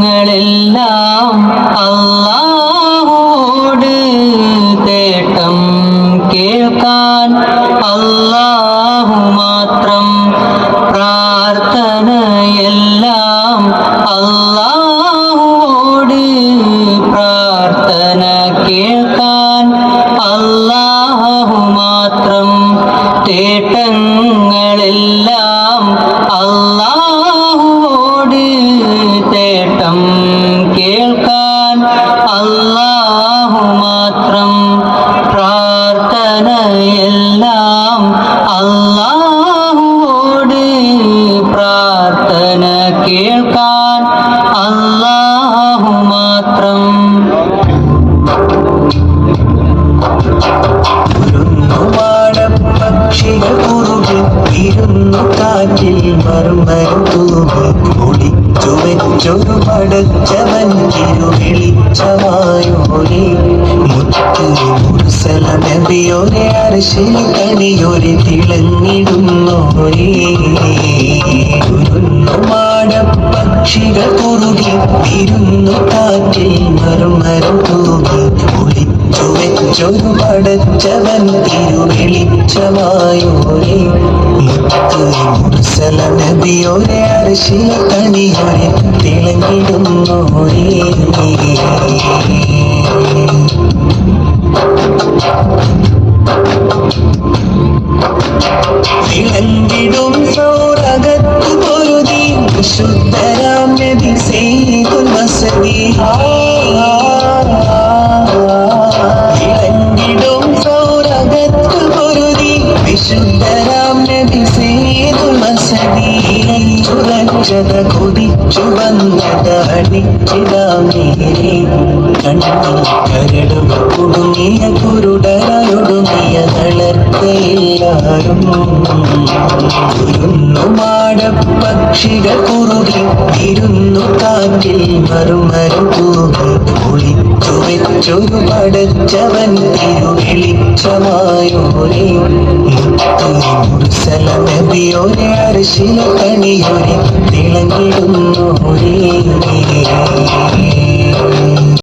ഏട്ടങ്ങളെല്ലാം അള്ളാഹോട് തേട്ടം കേൾക്കാൻ അള്ളാഹു മാത്രം പ്രാർത്ഥനയെല്ലാം അള്ളാഹോട് പ്രാർത്ഥന തേട്ടങ്ങളെല്ലാം അല്ലാഹുവോട് തേട്ടം കേൾക്കാൻ അല്ലാഹു മാത്രം പ്രാർത്ഥനയെല്ലാം അല്ലാഹുവോട് പ്രാർത്ഥന കേൾക്കാൻ അല്ലാഹു മാത്രം. കാറ്റിൽ മറുമരം തൂവി ഒളിച്ചു വെച്ചൊരു പടച്ചവൻ തിരുവെളിച്ചമായോരേ മുത്ത് നബിയോരെ അർശിൽ കണിയൊരെ തിളങ്ങിടുന്നോരേ മാടപ്പക്ഷികൾ കുറുകി ഇരുന്നു കാറ്റിൽ മറുമരം തൂവി ഒളിച്ചു വെച്ചൊരു പടച്ചവൻ തിരുവെളിച്ചമായോരേ മുത്ത് മുർസല നബിയോരെ അർശിൽ കണിയൊരെ തിളങ്ങിടുന്നോരേ ചുരച്ചത കുതിച്ചു വന്നത് അടിച്ചിടാം നേരെ കണ്ണിൽ കരടും കുടുങ്ങിയ കുരുടരൊടുങ്ങിയ തളർക്കയില്ലാരും മാടപ്പക്ഷികൾ കുറുകി ഇരുന്നു കാറ്റിൽ മറുമരം തൂകി. ഒളിച്ചു വെച്ചൊരു പടച്ചവൻ തിരുവെളിച്ചമായോരേ. മുത്തു മുർസല നബിയോരെ അർശില കണിയൊരെ